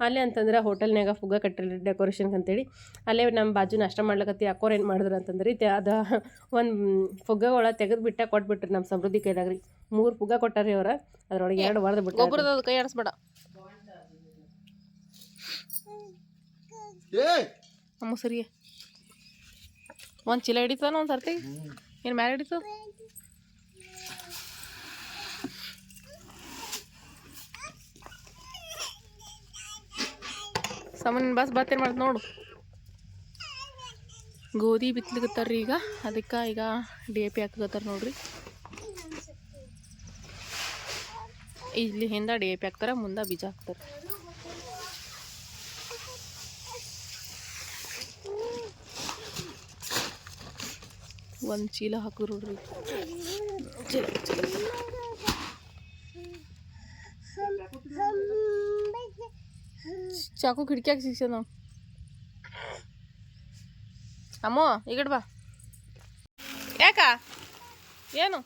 ಅಲ್ಲೇ ಅಂತಂದ್ರೆ ಹೋಟೆಲ್ನಾಗ ಫುಗ್ಗ ಕಟ್ಟಿರಿ ಡೆಕೋರೇಷನ್ಗೆ ಅಂತೇಳಿ. ಅಲ್ಲೇ ನಮ್ಮ ಬಾಜು ನಾಷ್ಟ ಮಾಡ್ಲಕತ್ತಿ ಅಕ್ಕೋರು ಏನು ಮಾಡಿದ್ರು ಅಂತಂದ್ರೆ ರೀ ಅದು ಒಂದು ಫುಗ್ಗ ಒಳ ತೆಗೆದು ಬಿಟ್ಟೆ ಕೊಟ್ಬಿಟ್ರಿ ನಮ್ಮ ಸಮೃದ್ಧಿ ಕೈದಾಗ ರೀ. ಮೂರು ಫುಗ್ಗ ಕೊಟ್ಟಾರಿ ಅವ್ರ. ಅದ್ರೊಳಗೆ ಎರಡು ಹೊಡೆದು ಬಿಟ್ಟು ಕೈ ಆಡಿಸ್ಬೇಡ. ಸರಿ. ಒಂದು ಚೀಲ ಹಿಡಿತಾನ ಒಂದು ಸರ್ತಿ? ಏನು ಮ್ಯಾಲೆ ಹಿಡಿತು ಸಾಮಾನ್ಯ ಬಸ್ ಬತ್ತೇನು ಮಾಡ್ತ ನೋಡು. ಗೋಧಿ ಬಿತ್ಲಿಕತ್ತಾರ್ರಿ ಈಗ. ಅದಕ್ಕೆ ಈಗ ಡಿ ಎ ಪಿ ಹಾಕಕತ್ತಾರ ನೋಡ್ರಿ. ಇಲ್ಲಿ ಹಿಂದೆ ಡಿ ಎ ಪಿ ಹಾಕ್ತಾರೆ, ಮುಂದೆ ಬೀಜ ಹಾಕ್ತಾರೆ. ಒಂದು ಚೀಲ ಹಾಕಿದ್ರು ನೋಡ್ರಿ. ಚಾಕು ಕಿಟಕಿಯಾಗ ಸಿಗ್ಸದ ನಾವು ಅಮ್ಮೋ ಈ ಕಡೆ ಬಾ. ಯಾಕ? ಏನು?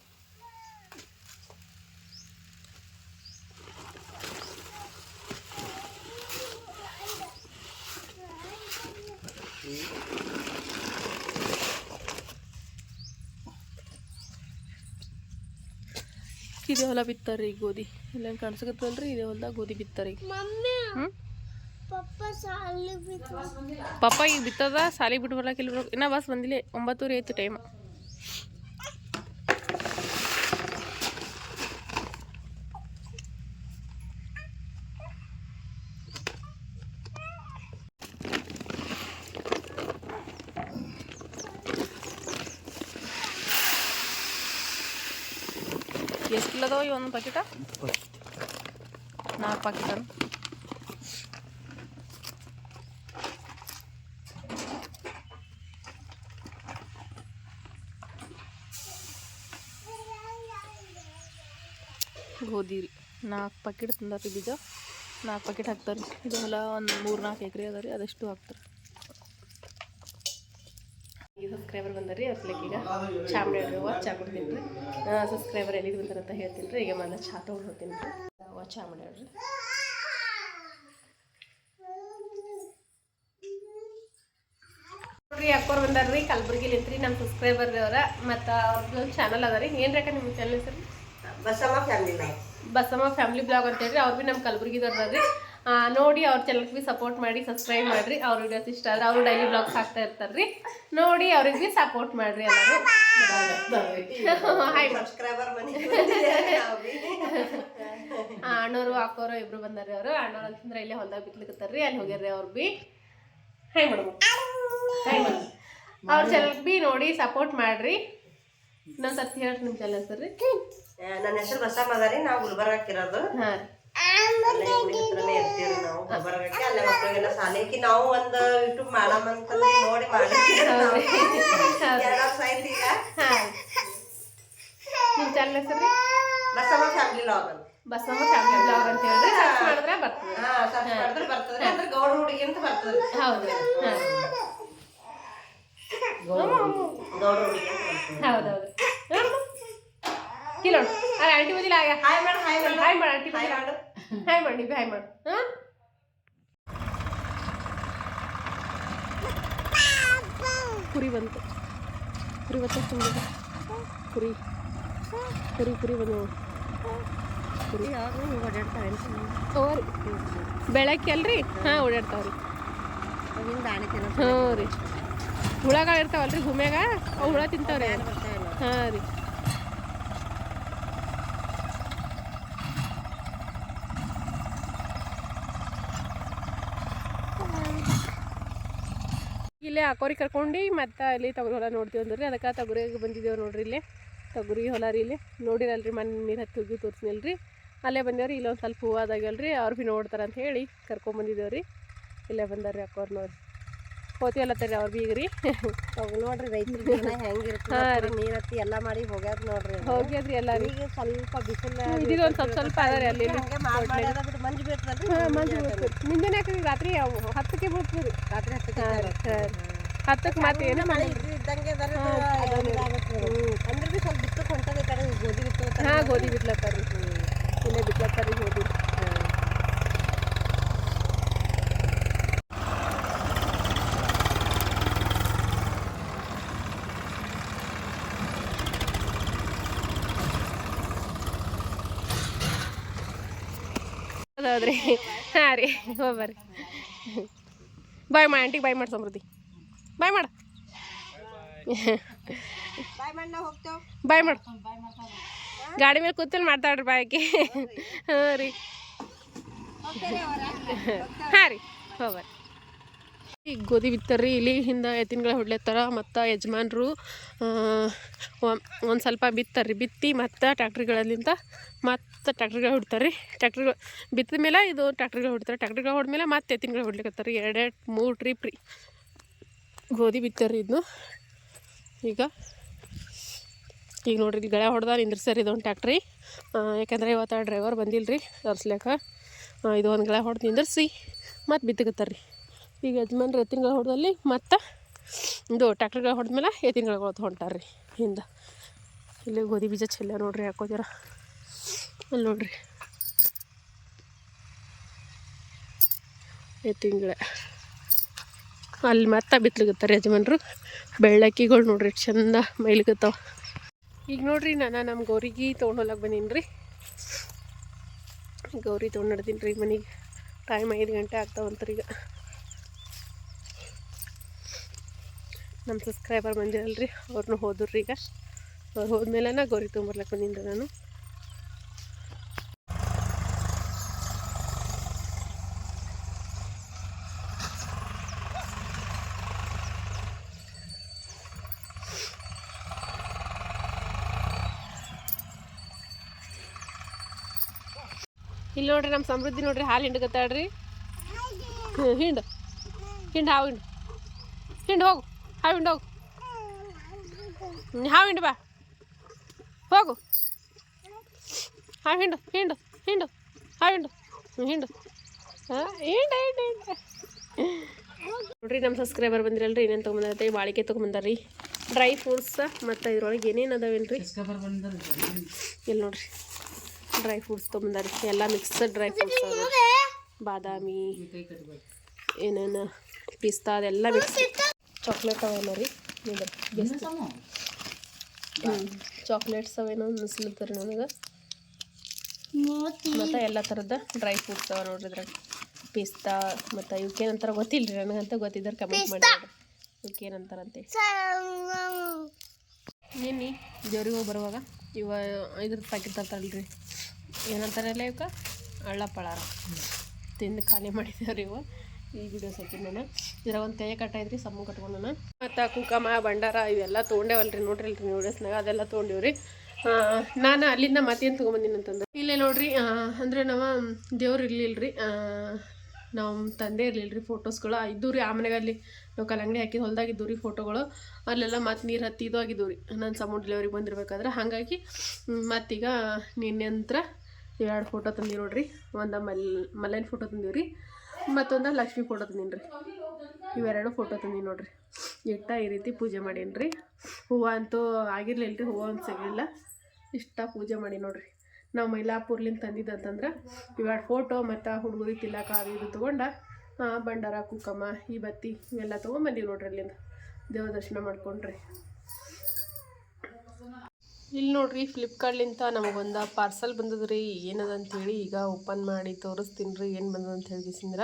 ಇದೇ ಹೊಲ ಬಿತ್ತಾರ್ರಿ ಈಗ ಗೋಧಿ. ಇಲ್ಲೇನು ಕಾಣಿಸ್ಕತ್ತಲ್ರಿ ಇದೇ ಹೊಲ್ದಾಗ ಗೋಧಿ ಬಿತ್ತಾರ. ಹ್ಞೂ ಪಪ್ಪ ಸಾಲು ಬಿತ್ತು ಪಪ್ಪ ಈಗ ಬಿತ್ತದ, ಸಾಲಿಗೆ ಬಿಟ್ಟು ಬರ್ಲಾಕ ಇಲ್ಲಿ ಬರ್ಬೇಕು ಇನ್ನೂ ಬಸ್ ಬಂದಿಲ್ಲ, ಒಂಬತ್ತೂವರೆ ಆಯ್ತು ಟೈಮ್ ಎಷ್ಟು ಕಿಲೋ ಅದಾವ ಒಂದು ಪ್ಯಾಕೆಟ ನಾಲ್ಕು ಪ್ಯಾಕೆಟ್ ಗೋಧಿ ನಾಲ್ಕು ಪ್ಯಾಕೆಟ್ ತಂದಾರಿ ಬೀಜ ನಾಲ್ಕು ಪ್ಯಾಕೆಟ್ ಹಾಕ್ತಾರೆ. ಇದು ಹೊಲ ಒಂದು ಮೂರು ನಾಲ್ಕು ಎಕರೆ ಅದ ರೀ, ಅದಷ್ಟು ಹಾಕ್ತಾರೆ. ಈಗ ಸಬ್ಸ್ಕ್ರೈಬರ್ ಬಂದರಿ ಅಸ್ಲಿಕ್ಕೆ ಈಗ ಚಾ ಮಾಡಿ ವಾಚ್ ಚಾ ರೀ. ಸಬ್ಸ್ಕ್ರೈಬರ್ ಎಲ್ಲಿಗೆ ಅಂತ ಹೇಳ್ತೀನಿ ರೀ, ಈಗ ಮನೆ ಚಾ ತೊಗೊಂಡು ಹೋಗ್ತೀನಿ ರೀ. ವಾಚ್ ಚಾ ಮಾಡ್ಯಾಳ್ರಿ ನೋಡ್ರಿ, ಅಕ್ಕೋರ್ ಬಂದಾರ್ರಿ, ಕಲಬುರ್ಗಿಲಿಂತ್ರಿ ನಮ್ಮ ಸಬ್ಸ್ಕ್ರೈಬರ್ ಅವರ, ಮತ್ತು ಅವ್ರದ್ದು ಚಾನಲ್ ಅದ ರೀ. ಏನು ರೇಖ ನಿಮ್ಮ channel sir Basamma family life Basamma family blog ಅಂತ ಹೇಳಿ ಅವ್ರು ಭೀ ನಮ್ಮ ಕಲಬುರ್ಗಿದವ್ರು ರೀ ನೋಡಿ ಅವ್ರ ಚಾನಲ್ಗೆ ಭೀ ಸಪೋರ್ಟ್ ಮಾಡಿ ಸಬ್ಸ್ಕ್ರೈಬ್ ಮಾಡಿರಿ. ಅವ್ರ ವಿಡಿಯೋಸ್ ಇಷ್ಟ ಆದ್ರೆ ಅವರು ಡೈಲಿ ಬ್ಲಾಗ್ಸ್ ಹಾಕ್ತಾ ಇರ್ತಾರ್ರಿ. ನೋಡಿ ಅವ್ರಿಗೆ ಭೀ ಸಪೋರ್ಟ್ ಮಾಡಿರಿ ಎಲ್ಲರೂ. ಅಣ್ಣವರು ಅಕ್ಕೋರು ಇಬ್ರು ಬಂದಾರ್ರಿ ಅವರು. ಅಣ್ಣವ್ರು ಅಂತಂದ್ರೆ ಇಲ್ಲೇ ಹೊಲ್ದಾಗ ಬಿತ್ಲಿಕತ್ತಾರ್ರಿ. ಅಲ್ಲಿ ಹೋಗ್ಯಾರ್ರಿ ಅವ್ರು ಭೀ ಹಾಯ್ ಮೇಡಮ್ ಅವ್ರ ಚಾನಲ್ಗೆ ಬಿ ನೋಡಿ ಸಪೋರ್ಟ್ ಮಾಡ್ರಿ. ಇನ್ನೊಂದು ಸರ್ತಿ ಹೇಳ್ರಿ ನಿಮ್ಮ ಚಾನಲ್ ಸರ್ರಿ ನನ್ನ ಹೆಸರು ಬಸಮ್ಮ ಅದ ರೀ ನಾವು ಗುಲ್ಬರ್ಗಕ್ಕೆ ಇರೋದು ಹಾಂ. ಅಲ್ಲೇ ಗುಡಿ ಹತ್ರನೇ ಇರ್ತೀವಿ ನಾವು ಗುಲ್ಬರ್ಗಕ್ಕೆ. ಅಲ್ಲೇ ಮಕ್ಕಳಿಗೆಲ್ಲ ಶಾಲೆಗೆ ನಾವು ಒಂದು ಯೂಟ್ಯೂಬ್ ಮಾಡಮಂತ ಅಂತ ನೋಡಿ ಮಾಡಿ. ಎರಡ್ ವರ್ಷ ಆಯ್ತು ಈಗ. ನಿಮ್ಮ ಚಾನಲ್ ಹೆಸರು ಬಸಮ್ಮ ಫ್ಯಾಮಿಲಿ ಲಾಗ್ ಅಂತ. ಬಸಮ್ಮ ಫ್ಯಾಮಿಲಿ ಬ್ಲಾಗ್ ಅಂತ ಹೇಳಿದ್ರೆ ಸರ್ಚ್ ಮಾಡಿದ್ರೆ ಬರ್ತದೆ. ಹಾ ಸರ್ಚ್ ಮಾಡಿದ್ರೆ ಬರ್ತದೆ. ಅಂದ್ರೆ ಗೌಡ ಹುಡುಗಿ ಅಂತ ಬರ್ತದೆ. ಹೌದು ಹೌದೌದು. ಕಿಲೋ ಅಲ್ಲ ಆಂಟಿ ಬದಿಲ್ಲ ಆಗ ಹಾಯ್ ಮಾಡು ಹಾಯ್ ಮಾಡು ಹಾಯ್ ಮಾಡಿ ಆಂಟಿ ಹಾಯ್ ಬದಿಲ್ಲ ಮಾಡು ಹಾಯ್ ಮಾಡಿ ನೀವು ಹಾಯ್ ಮಾಡು ಹಾಂ ಕುರಿ ಬಂತು ಕುರಿ ಬತ್ತ ತುಂಬಿದೆ ಕುರಿ ಕುರಿ ಕುರಿ ಬಂದು ಕುರಿ ಓಡಾಡ್ತಾವೆ ಓರಿ ಬೆಳಗ್ಗೆ ಅಲ್ರಿ ಹಾಂ ಓಡಾಡ್ತಾವ್ರಿ ಅವಿಂದ ಆಣೆ ತಿನ್ನೋ ಹ್ಞೂ ರೀ ಹುಳಗಳು ಇರ್ತಾವಲ್ರಿ ಭೂಮ್ಯಾಗ ಅವು ಹುಳ ತಿಂತಾವ್ರಿ ಹಾಂ ರೀ ಇಲ್ಲೇ ಹಾಕೋರಿ ಕರ್ಕೊಂಡು ಮತ್ತೆ ಇಲ್ಲಿ ತೊಗರಿ ಹೊಲ ನೋಡ್ತೀವಿ ಅಂದ್ರಿ ಅದಕ್ಕೆ ತೊಗರಿಗೆ ಬಂದಿದ್ದೇವೆ ನೋಡ್ರಿ ಇಲ್ಲೇ. ತೊಗರಿ ಹೊಲ ರೀ ಇಲ್ಲಿ. ನೋಡಿರಲ್ರಿ ಮನೆ ನೀರು ಹತ್ತಿ ಹೋಗಿ ತೋರಿಸ್ನಿಲ್ರಿ ಅಲ್ಲೇ ಬಂದೇವ್ರಿ ಇಲ್ಲೊಂದು ಸ್ವಲ್ಪ ಹೂವು ಅದಾಗಲ್ರಿ ಅವ್ರು ಭೀ ನೋಡ್ತಾರೆ ಅಂತ ಹೇಳಿ ಕರ್ಕೊಂಬಂದಿದ್ದೇವೆ ರೀ. ಇಲ್ಲೇ ಬಂದಾರ್ರಿ ನೋಡಿರಿ. ನೋಡ್ರಿ ಹೋತಿವಲ್ಲತ್ತರಿ ಅವ್ರು ಬಿ ಈಗ ರೀ. ನೋಡ್ರಿ ನೋಡ್ರಿ ರೈತರ ಜೀವನ ಹೆಂಗಿರುತ್ತೆ. ನೀರ್ ಹತ್ತಿ ಎಲ್ಲ ಮಾಡಿ ಹೋಗ್ಯಾರ ನೋಡ್ರಿ. ಹೋಗ್ಯಾದ್ರಿ ಎಲ್ಲ ಈಗ ಸ್ವಲ್ಪ ಬಿಸಿಲು ಇದೀಗ ಒಂದು ಸ್ವಲ್ಪ ಸ್ವಲ್ಪ ಅದ ರೀ ಅಲ್ಲಿ ಮಂಜು ಬೀಳ್ತದಲ್ರಿ ಮಂಜು ಬೀಳ್ತದೆ. ಮುಂಜಾನೆ ರಾತ್ರಿ ಹತ್ತಕ್ಕೆ ಬೀಳ್ತದೆ ರಾತ್ರಿ ಹತ್ತಕ್ಕೆ ರೀ. ಹತ್ತಕ್ಕೆ ಮತ್ತೆ ಏನು ಮಳೆ ಇದ್ದು ಇದ್ದಂಗೆ. ಅಂದ್ರೆ ಬಿ ಸ್ವಲ್ಪ ಬಿತ್ತಕ್ಕೆ ಹೊಂಟದ ಕಡೆ ಗೋಧಿ ಬಿತ್ತೋತಾರ ಹಾಂ ಗೋಧಿ ಬಿತ್ಲತ್ತಾರ ಇಲ್ಲೇ ಬಿತ್ಲತ್ತಾರ ಗೋಧಿ. ಹೌದ್ರಿ. ಹಾಂ ರೀ ಹೋಗ್ಬರ್ರಿ ಬಾಯ್ ಮಾ ಆಂಟಿಗೆ ಬಾಯ್ ಮಾಡಿ ಸಮೃದ್ಧಿ ಬಾಯ್ ಮಾಡು ಗಾಡಿ ಮೇಲೆ ಕೂತಲ್ಲಿ ಮಾತಾಡ್ರಿ ಬಾಯಕ್ಕೆ ಹಾಂ ರೀ. ಹಾಂ ರೀ. ಹೋಗ್ರಿ ಈಗ ಗೋಧಿ ಬಿತ್ತಾರ್ರಿ ಇಲ್ಲಿ ಹಿಂದೆ ಎತ್ತಿನಗಳ ಹೊಡ್ಲತ್ತಾರ ಮತ್ತು ಯಜಮಾನ್ರು ಒಂದು ಸ್ವಲ್ಪ ಬಿತ್ತಾರ್ರಿ ಬಿತ್ತಿ ಮತ್ತು ಟ್ಯಾಕ್ಟ್ರಿಗಳಲ್ಲಿಂದ ಮತ್ತು ಟ್ಯಾಕ್ಟ್ರಿಗಳು ಹೊಡ್ತಾರೆ ರೀ ಟ್ಯಾಕ್ಟ್ರಿಗಳು ಬಿತ್ತಿದ ಮೇಲೆ ಇದು ಟ್ಯಾಕ್ಟ್ರಿಗಳು ಹೊಡ್ತಾರೆ. ಟ್ಯಾಕ್ಟ್ರಿಗಳು ಹೊಡ್ಮೇಲೆ ಮತ್ತೆ ಎತ್ತಿನಗಳು ಹೊಡ್ಲಿಕತ್ತಾರ ರೀ ಎರಡೆರಡು ಮೂರು ಟ್ರಿಪ್ ರೀ. ಗೋಧಿ ಬಿತ್ತಾರ್ರಿ ಇದನ್ನು ಈಗ? ಈಗ ನೋಡ್ರಿ, ಇಲ್ಲಿ ಗಳೆ ಹೊಡೆದ ನಿಂದ್ರಿಸ್ಯಾರ ಇದೊಂದು ಟ್ಯಾಕ್ಟ್ರಿ. ಯಾಕಂದ್ರೆ ಇವತ್ತು ಡ್ರೈವರ್ ಬಂದಿಲ್ಲ ರೀ ತರ್ಸ್ಲಿಕ್ಕ ಇದು ಒಂದು ಗಳೆ ಹೊಡೆದು ನಿಂದ್ರಿಸಿ, ಮತ್ತು ಬಿತ್ತಕತ್ತಾರ ರೀ ಈಗ ಯಜಮಾನ್ರು ಎತ್ತಿನಗಳ ಹೊಡೆದಲ್ಲಿ, ಮತ್ತು ಇದು ಟ್ಯಾಕ್ಟ್ರಿಗಳ ಹೊಡೆದ್ಮೇಲೆ ಎತ್ತಿನಗಳ ಹೊಂಟಾರ ರೀ ಹಿಂದೆ. ಇಲ್ಲಿ ಗೋಧಿ ಬೀಜ ಚೆಲ್ಲ ನೋಡ್ರಿ ಹಾಕೋದಿರ ಅಲ್ಲಿ ನೋಡ್ರಿ. ಎತ್ತಿನಗಳ ಅಲ್ಲಿ ಮತ್ತೆ ಬಿತ್ಲಿಗತ್ತಾರೆ ಯಜಮಾನ್ರು. ಬೆಳ್ಳಕ್ಕಿಗಳು ನೋಡ್ರಿ ಚಂದ ಮೈಲಿಗತ್ತಾವ. ಈಗ ನೋಡ್ರಿ ನಾನು ನಮ್ಮ ಗೌರಿಗೆ ತೊಗೊಂಡು ಹೋಗ್ಲಕ್ಕೆ ಬಂದೀನಿ ರೀ ಗೌರಿ ತೊಗೊಂಡು ನಡ್ದೀನಿ ರೀ ಮನೆಗೆ. ಟೈಮ್ ಐದು ಗಂಟೆ ಆಗ್ತಾವಂತ್ರಿ ಈಗ. ನಮ್ಮ ಸಬ್ಸ್ಕ್ರೈಬರ್ ಬಂದಿರಲ್ರಿ ಅವ್ರನ್ನೂ ಹೋದ್ರಿ ಈಗ ಅವ್ರು ಹೋದ್ಮೇಲೆ ಗೌರಿ ತೊಗೊಂಬರ್ಲಕ್ಕೆ ಬಂದೀನಿ ನಾನು. ಇಲ್ಲಿ ನೋಡ್ರಿ ನಮ್ಮ ಸಮೃದ್ಧಿ ನೋಡ್ರಿ ಹಾಲು ಹಿಂಡ್ಕತ್ತಾಳ್ರಿ ಹ್ಞೂ ಹಿಂಡು ಹಿಂಡು ಹಾವು ಹಿಂಡು. ಹಿಂಡು ಹೋಗು ಹಾವು ಹಿಂಡು ಹೋಗು. ಹಾವು ಹಿಂಡು ಬಾ. ಹೋಗು. ಹಾವು ಹಿಂಡು ಹಿಂಡು ಹಿಂಡು ಹಾವು ಹಿಂಡು ಹ್ಞೂ ಹಿಂಡು. ಹಾಂ ಹಿಂಡು ಹಿಂಡು ಹಿಂಡು. ನೋಡ್ರಿ ನಮ್ಮ ಸಬ್ಸ್ಕ್ರೈಬರ್ ಬಂದಿರಲ್ರಿ ಏನೇನು ತೊಗೊಂಬಂದೈತೆ ಬಾಳಿಕೆ ತೊಗೊಂಬಂದಾರ್ರಿ. ಡ್ರೈ ಫ್ರೂಟ್ಸ್ ಮತ್ತು ಇದ್ರೊಳಗೆ ಏನೇನು ಅದಾವೇನ್ರಿ? ಇಲ್ಲಿ ನೋಡ್ರಿ. ಡ್ರೈ ಫ್ರೂಟ್ಸ್ ತೊಗೊಂಬಂದಾರಿ ಎಲ್ಲ ಮಿಕ್ಸ್ಡ್ ಡ್ರೈ ಫ್ರೂಟ್ಸ್ ಬಾದಾಮಿ ಏನೇನು ಪಿಸ್ತಾ ಅದೆಲ್ಲ ಮಿಕ್ಸ್ ಚಾಕ್ಲೇಟ್ ಅವೇನೋ ರೀ? ಹ್ಞೂ ಚಾಕ್ಲೇಟ್ಸ್ ಅವೇನೋ ಅನ್ನಿಸ್ಲತ್ತಾರೆ ನನಗೆ. ಮತ್ತು ಎಲ್ಲ ಥರದ ಡ್ರೈ ಫ್ರೂಟ್ಸ್ ಅವ ನೋಡಿದ್ರೆ ಪಿಸ್ತಾ ಮತ್ತು ಇವಕ್ಕೇನಂತಾರ ಗೊತ್ತಿಲ್ಲ ರೀ ನನಗಂತ ಗೊತ್ತಿದ್ದಾರೆ ಕಮೆಂಟ್ ಮಾಡಿ ಇವಕ್ಕೆ ಏನಂತಾರಂತೇಳಿ ನಿನ್ನೆ ಜೋರಿಗೆ ಹೋಗಿ ಬರುವಾಗ? ಇವ ಇದ್ರ ಪ್ಯಾಕೆಟ್ ತರ್ತಾರಲ್ರಿ ಏನಂತಾರಲ್ಲ ಇವಕ್ಕೆ ಅಳ್ಳ ಪಳಾರ. ತಿಂದು ಖಾಲಿ ಮಾಡಿದ್ದೇವ್ರಿ ಇವ. ಈ ವಿಡಿಯೋ ಹಾಕಿ ನಾನು ಇದ್ರ ಒಂದು ತೇಯ ಕಟ್ಟಾಯ್ತ್ರಿ ಸಮ್ಮು ಕಟ್ಕೊಂಡು ನಾನು ಮತ್ತು ಕುಂಕಮ ಭಂಡಾರ ಇವೆಲ್ಲ ತೊಗೊಂಡೇವಲ್ರಿ ನೋಡ್ರಿ ಇಲ್ರಿ ವಿಡಿಯೋಸ್ನಾಗ ಅದೆಲ್ಲ ತೊಗೊಂಡಿವ್ರಿ. ನಾನು ಅಲ್ಲಿಂದ ಮತ್ತೇನು ತೊಗೊಂಬಂದಿನಿ ಅಂತಂದ್ರೆ. ಇಲ್ಲೇ ನೋಡ್ರಿ ಅಂದರೆ ನಾವು ದೇವ್ರು ಇರ್ಲಿಲ್ಲ ಆ, ನಮ್ಮ ತಂದೆ ಇರಲಿಲ್ಲ ರೀ ಫೋಟೋಸ್ಗಳು ಇದ್ದು ರೀ ಆ ಮನೆಗೆ ಅಲ್ಲಿ ನಾವು ಕಲ್ಲಂಗಡಿ ಹಾಕಿ ಹೊಲ್ದಾಗಿದ್ದು ರೀ ಫೋಟೋಗಳು ಅಲ್ಲೆಲ್ಲ ಮತ್ತೆ ನೀರು ಹತ್ತಿ ಇದು ಆಗಿದ್ದು ರೀ. ನಾನು ಸಮುದ್ರ ಡೆಲಿವರಿ ಬಂದಿರ್ಬೇಕಾದ್ರೆ ಹಾಗಾಗಿ ಮತ್ತೀಗ ನಿನ್ನೆ ನಂತರ ಎರಡು ಫೋಟೋ ತಂದಿ ನೋಡ್ರಿ. ಒಂದು ಮಲ್ ಮಲೈನ್ ಫೋಟೋ ತಂದೀವಿ ರೀ. ಮತ್ತೊಂದು ಲಕ್ಷ್ಮಿ ಫೋಟೋ ತಂದೀನಿ ರೀ. ಇವೆರಡು ಫೋಟೋ ತಂದೀನಿ ನೋಡ್ರಿ. ಇಟ್ಟ ಈ ರೀತಿ ಪೂಜೆ ಮಾಡೀನಿ ರೀ ಹೂವು ಅಂತೂ ಆಗಿರ್ಲಿಲ್ಲ ರೀ ಹೂವು ಅಂತ ಸಿಗಲಿಲ್ಲ. ಇಷ್ಟ ಪೂಜೆ ಮಾಡಿ ನೋಡ್ರಿ. ನಾವು ಮೈಲಾಪುರ್ಲಿಂದ ತಂದಿದ್ದಂತಂದ್ರೆ ಇವಾಗ ಫೋಟೋ ಮತ್ತು ಹುಡುಗರಿ ತಿಲ್ಲಕ ಅದು ಇದು ತೊಗೊಂಡ ಬಂಡಾರ ಕುಕ್ಕಮ್ಮ ಈ ಬತ್ತಿ ಇವೆಲ್ಲ ತೊಗೊಂಬಂದೀವಿ ನೋಡ್ರಿ ಅಲ್ಲಿಂದ ದೇವ್ರ ದರ್ಶನ ಮಾಡ್ಕೊಂಡ್ರಿ. ಇಲ್ಲಿ ನೋಡ್ರಿ ಫ್ಲಿಪ್ಕಾರ್ಟ್ಲಿಂತ ನಮಗೊಂದು ಪಾರ್ಸಲ್ ಬಂದದ್ರಿ. ಏನದ ಅಂತೇಳಿ ಈಗ ಓಪನ್ ಮಾಡಿ ತೋರಿಸ್ತೀನಿ ರೀ ಏನು ಬಂದದ ಅಂತ ಹೇಳ್ಕಿಸಿಂದ್ರ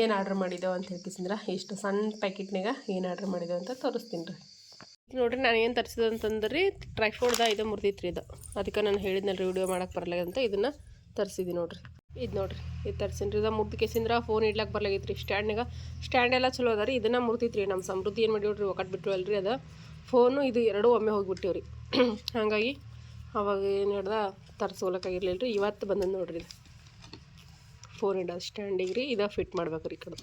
ಏನು ಆರ್ಡ್ರ್ ಮಾಡಿದೆವು ಅಂತ ಹೇಳ್ಕಿಸಿಂದ್ರ, ಇಷ್ಟು ಸಣ್ಣ ಪ್ಯಾಕೆಟ್ನಾಗ ಏನು ಆರ್ಡ್ರ್ ಮಾಡಿದೆವು ಅಂತ ತೋರಿಸ್ತೀನಿ ರೀ ನೋಡ್ರಿ ನಾನು ಏನು ತರಿಸಿದೆ ಅಂತಂದ್ರೆ ಟ್ರೈಫೋಡ್ದ ಇದು ಮುರಿದಿತ್ತು ರೀ ಇದು. ಅದಕ್ಕೆ ನಾನು ಹೇಳಿದ್ನಲ್ಲ ರೀ ವಿಡಿಯೋ ಮಾಡಕ್ಕೆ ಬರಲ್ಲ ಅಂತ, ಇದನ್ನು ತರಿಸಿದ್ವಿ ನೋಡಿರಿ. ಇದು ನೋಡ್ರಿ, ಇದು ತರ್ಸೀನಿ ರೀ ಇದು ಮುರ್ದು ಕೇಸಿಂದ್ರ ಫೋನ್ ಇಡ್ಲಕ್ಕೆ ರೀ ಸ್ಟ್ಯಾಂಡ್ನಾಗ ಸ್ಟ್ಯಾಂಡ್ ಎಲ್ಲ ಚಲೋ ಅದ ರೀ, ಇದನ್ನು ರೀ ನಮ್ಮ ಸಮೃದ್ಧಿ ಏನು ಮಾಡಿವ್ರಿ, ಒಕ್ಕಟ್ ಬಿಟ್ಟಿವಲ್ಲ ರೀ ಅದು. ಫೋನು ಇದು ಎರಡೂ ಒಮ್ಮೆ ಹೋಗಿಬಿಟ್ಟಿವ್ ರೀ ಹಾಗಾಗಿ ಅವಾಗ ಏನು ಹೇಳ್ದ ತರ್ಸೋಲಕ್ಕಾಗಿರ್ಲಿಲ್ಲ ರೀ ಇವತ್ತು ಬಂದದ್ದು ನೋಡ್ರಿ ಇದು. ಫೋನ್ ಇಡೋದು ಸ್ಟ್ಯಾಂಡಿಗೆ ರೀ, ಇದು ಫಿಟ್ ಮಾಡ್ಬೇಕು ರೀ ಕಡೆ.